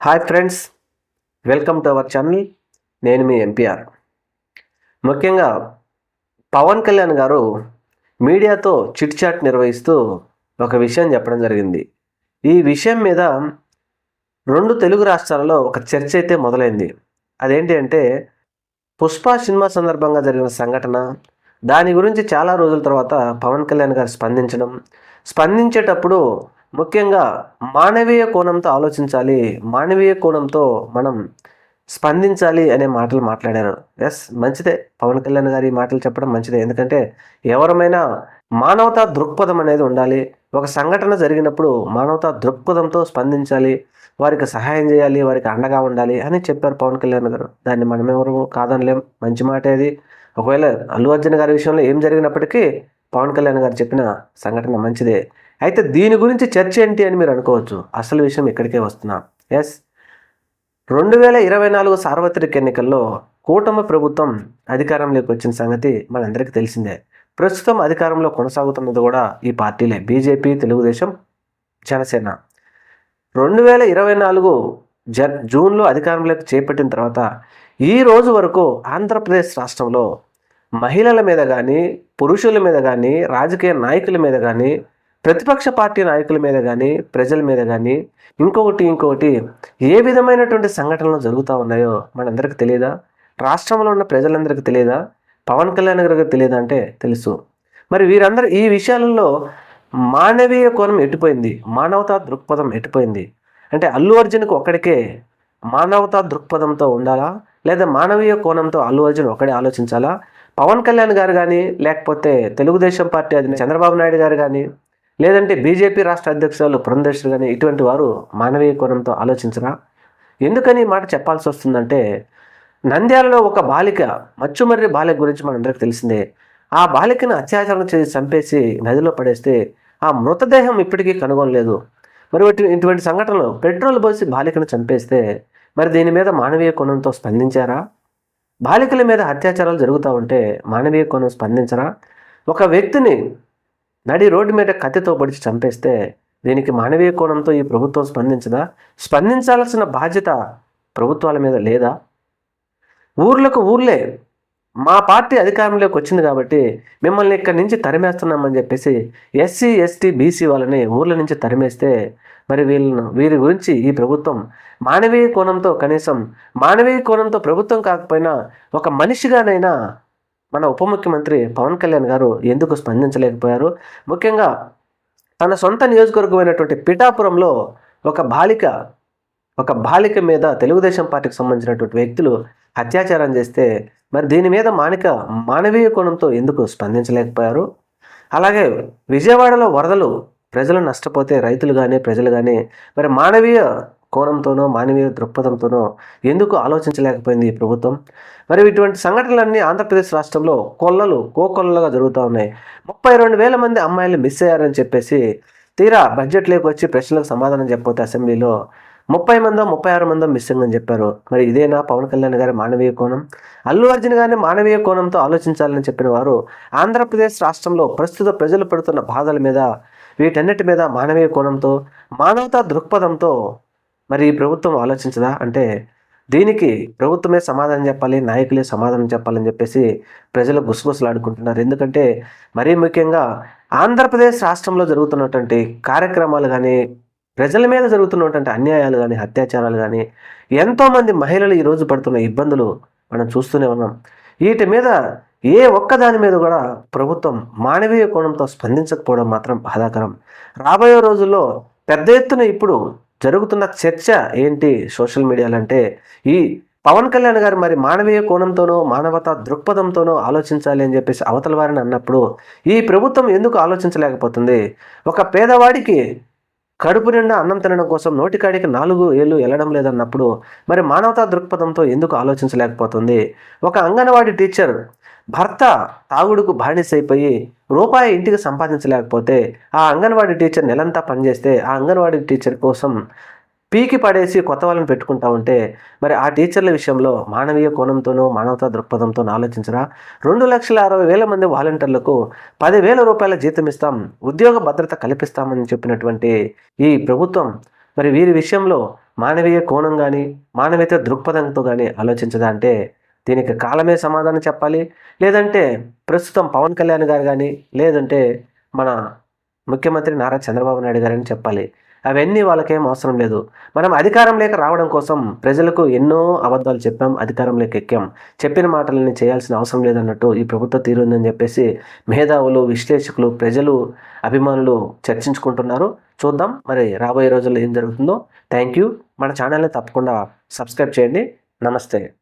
Hi friends welcome to our channel. నేను మీ MPR ముఖ్యంగా పవన్ కళ్యాణ్ గారు మీడియాతో చిట్ చాట్ నిర్వహిస్తూ ఒక విషయం చెప్పడం జరిగింది. ఈ విషయం మీద రెండు తెలుగు రాష్ట్రాలలో ఒక చర్చ అయితే మొదలైంది. అదేంటి అంటే పుష్ప సినిమా సందర్భంగా జరిగిన సంఘటన దాని గురించి చాలా రోజుల తర్వాత పవన్ కళ్యాణ్ గారు స్పందించడం. స్పందించేటప్పుడు ముఖ్యంగా మానవీయ కోణంతో ఆలోచించాలి. మానవీయ కోణంతో మనం స్పందించాలి అనే మాటలు మాట్లాడారు. ఎస్ మంచిదే. పవన్ కళ్యాణ్ గారి ఈ మాటలు చెప్పడం మంచిదే. ఎందుకంటే ఎవరమైనా మానవతా దృక్పథం అనేది ఉండాలి. ఒక సంఘటన జరిగినప్పుడు మానవతా దృక్పథంతో స్పందించాలి. వారికి సహాయం చేయాలి. వారికి అండగా ఉండాలి అని చెప్పారు పవన్ కళ్యాణ్ గారు. దాన్ని మనం కాదనలేం. మంచి మాట అది. ఒకవేళ అల్లు అర్జున్ గారి విషయంలో ఏం జరిగినప్పటికీ పవన్ కళ్యాణ్ గారు చెప్పిన సంఘటన మంచిదే. అయితే దీని గురించి చర్చ ఏంటి అని మీరు అనుకోవచ్చు. అసలు విషయం ఇక్కడికే వస్తున్నా. ఎస్ రెండు వేల ఇరవై నాలుగు సార్వత్రిక ఎన్నికల్లో కూటమి ప్రభుత్వం అధికారంలోకి వచ్చిన సంగతి మనందరికీ తెలిసిందే. ప్రస్తుతం అధికారంలో కొనసాగుతున్నది కూడా ఈ పార్టీలే. బీజేపీ తెలుగుదేశం జనసేన. రెండు వేల ఇరవై నాలుగు జన్ జూన్లో అధికారంలోకి చేపట్టిన తర్వాత ఈ రోజు వరకు ఆంధ్రప్రదేశ్ రాష్ట్రంలో మహిళల మీద కానీ పురుషుల మీద కానీ రాజకీయ నాయకుల మీద కానీ ప్రతిపక్ష పార్టీ నాయకుల మీద కానీ ప్రజల మీద కానీ ఇంకొకటి ఇంకొకటి ఏ విధమైనటువంటి సంఘటనలు జరుగుతూ ఉన్నాయో మనందరికీ తెలియదా? రాష్ట్రంలో ఉన్న ప్రజలందరికీ తెలియదా? పవన్ కళ్యాణ్ గారికి తెలియదా అంటే తెలుసు. మరి వీరందరూ ఈ విషయాలలో మానవీయ కోణం ఎట్టిపోయింది? మానవతా దృక్పథం ఎట్టిపోయింది? అంటే అల్లు అర్జున్కి ఒక్కడికే మానవతా దృక్పథంతో ఉండాలా? లేదా మానవీయ కోణంతో అల్లు అర్జున్ ఒకడే ఆలోచించాలా? పవన్ కళ్యాణ్ గారు కానీ లేకపోతే తెలుగుదేశం పార్టీ అధినేత చంద్రబాబు నాయుడు గారు కానీ లేదంటే బీజేపీ రాష్ట్ర అధ్యక్షులు పురంధేశ్వరి కానీ ఇటువంటి వారు మానవీయ కోణంతో ఆలోచించరా? ఎందుకని మాట చెప్పాల్సి వస్తుందంటే నంద్యాలలో ఒక బాలిక మచ్చుమర్రి బాలిక గురించి మనందరికి తెలిసిందే. ఆ బాలికను అత్యాచారం చేసి చంపేసి నదిలో పడేస్తే ఆ మృతదేహం ఇప్పటికీ కనుగొనలేదు. మరి ఇటువంటి సంఘటనలు పెట్రోల్ పోసి బాలికను చంపేస్తే మరి దీని మీద మానవీయ కోణంతో స్పందించారా? బాలికల మీద అత్యాచారాలు జరుగుతూ ఉంటే మానవీయ కోణం స్పందించరా? ఒక వ్యక్తిని నడి రోడ్డు మీద కత్తితో పొడిచి చంపేస్తే దీనికి మానవీయ కోణంతో ఈ ప్రభుత్వం స్పందించదా? స్పందించాల్సిన బాధ్యత ప్రభుత్వాల మీద లేదా? ఊర్లకు ఊర్లే. మా పార్టీ అధికారంలోకి వచ్చింది కాబట్టి మిమ్మల్ని ఇక్కడి నుంచి తరిమేస్తున్నామని చెప్పేసి ఎస్సీ ఎస్టీ బీసీ వాళ్ళని ఊర్ల నుంచి తరిమేస్తే మరి వీళ్ళను వీరి గురించి ఈ ప్రభుత్వం మానవీయ కోణంతో కనీసం మానవీయ కోణంతో ప్రభుత్వం కాకపోయినా ఒక మనిషిగానైనా మన ఉప ముఖ్యమంత్రి పవన్ కళ్యాణ్ గారు ఎందుకు స్పందించలేకపోయారు? ముఖ్యంగా తన సొంత నియోజకవర్గమైనటువంటి పిఠాపురంలో ఒక బాలిక ఒక బాలిక మీద తెలుగుదేశం పార్టీకి సంబంధించినటువంటి వ్యక్తులు అత్యాచారం చేస్తే మరి దీని మీద మానిక మానవీయ కోణంతో ఎందుకు స్పందించలేకపోయారు? అలాగే విజయవాడలో వరదలు ప్రజలు నష్టపోతే రైతులు కానీ ప్రజలు కానీ మరి మానవీయ కోణంతోనో మానవీయ దృక్పథంతోనో ఎందుకు ఆలోచించలేకపోయింది ఈ ప్రభుత్వం? మరి ఇటువంటి సంఘటనలన్నీ ఆంధ్రప్రదేశ్ రాష్ట్రంలో కొల్లలు కోకొల్లలుగా జరుగుతూ ఉన్నాయి. ముప్పై రెండు వేల మంది అమ్మాయిలు మిస్ అయ్యారని చెప్పేసి తీరా బడ్జెట్లోకి వచ్చి ప్రశ్నలకు సమాధానం చెప్పబోతే అసెంబ్లీలో ముప్పై మందో ముప్పై ఆరు మందో మిస్సింగ్ అని చెప్పారు. మరి ఇదేనా పవన్ కళ్యాణ్ గారి మానవీయ కోణం? అల్లు అర్జున్ గారిని మానవీయ కోణంతో ఆలోచించాలని చెప్పిన వారు ఆంధ్రప్రదేశ్ రాష్ట్రంలో ప్రస్తుత ప్రజలు పడుతున్న బాధల మీద వీటన్నిటి మీద మానవీయ కోణంతో మానవతా దృక్పథంతో మరి ప్రభుత్వం ఆలోచించదా? అంటే దీనికి ప్రభుత్వమే సమాధానం చెప్పాలి నాయకులే సమాధానం చెప్పాలని చెప్పేసి ప్రజలు గుసగుసలాడుకుంటున్నారు. ఎందుకంటే మరీ ముఖ్యంగా ఆంధ్రప్రదేశ్ రాష్ట్రంలో జరుగుతున్నటువంటి కార్యక్రమాలు కానీ ప్రజల మీద జరుగుతున్నటువంటి అన్యాయాలు కానీ అత్యాచారాలు కానీ ఎంతోమంది మహిళలు ఈరోజు పడుతున్న ఇబ్బందులు మనం చూస్తూనే ఉన్నాం. వీటి మీద ఏ ఒక్కదాని మీద కూడా ప్రభుత్వం మానవీయ కోణంతో స్పందించకపోవడం మాత్రం బాధాకరం. రాబోయే రోజుల్లో పెద్ద ఎత్తున ఇప్పుడు జరుగుతున్న చర్చ ఏంటి సోషల్ మీడియాలో అంటే ఈ పవన్ కళ్యాణ్ గారు మరి మానవీయ కోణంతోనో మానవతా దృక్పథంతోనో ఆలోచించాలి అని చెప్పేసి అవతల వారిని అన్నప్పుడు ఈ ప్రభుత్వం ఎందుకు ఆలోచించలేకపోతుంది? ఒక పేదవాడికి కడుపు నిండా అన్నం తినడం కోసం నోటికాడికి నాలుగు ఏళ్ళు వెళ్ళడం లేదన్నప్పుడు మరి మానవతా దృక్పథంతో ఎందుకు ఆలోచించలేకపోతుంది? ఒక అంగన్వాడీ టీచర్ భర్త తాగుడుకు బానిసైపోయి రూపాయి ఇంటికి సంపాదించలేకపోతే ఆ అంగన్వాడీ టీచర్ నెలంతా పనిచేస్తే ఆ అంగన్వాడీ టీచర్ కోసం పీకి పడేసి కొత్త వాళ్ళని పెట్టుకుంటా ఉంటే మరి ఆ టీచర్ల విషయంలో మానవీయ కోణంతోనూ మానవతా దృక్పథంతో ఆలోచించరా? రెండు లక్షల అరవై వేల మంది వాలంటీర్లకు పదివేల రూపాయల జీతం ఇస్తాం ఉద్యోగ భద్రత కల్పిస్తామని చెప్పినటువంటి ఈ ప్రభుత్వం మరి వీరి విషయంలో మానవీయ కోణం కానీ మానవీయత దృక్పథంతో కానీ ఆలోచించదా అంటే దీనికి కాలమే సమాధానం చెప్పాలి. లేదంటే ప్రస్తుతం పవన్ కళ్యాణ్ గారు కానీ లేదంటే మన ముఖ్యమంత్రి నారా చంద్రబాబు నాయుడు గారని చెప్పాలి. అవన్నీ వాళ్ళకేం అవసరం లేదు. మనం అధికారం లేక రావడం కోసం ప్రజలకు ఎన్నో అబద్ధాలు చెప్పాం అధికారంలోకి ఎక్కాం. చెప్పిన మాటలని చేయాల్సిన అవసరం లేదన్నట్టు ఈ ప్రభుత్వ తీరు ఉందని చెప్పేసి మేధావులు విశ్లేషకులు ప్రజలు అభిమానులు చర్చించుకుంటున్నారు. చూద్దాం మరి రాబోయే రోజుల్లో ఏం జరుగుతుందో. Thank you. మన ఛానల్ని తప్పకుండా సబ్స్క్రైబ్ చేయండి. నమస్తే.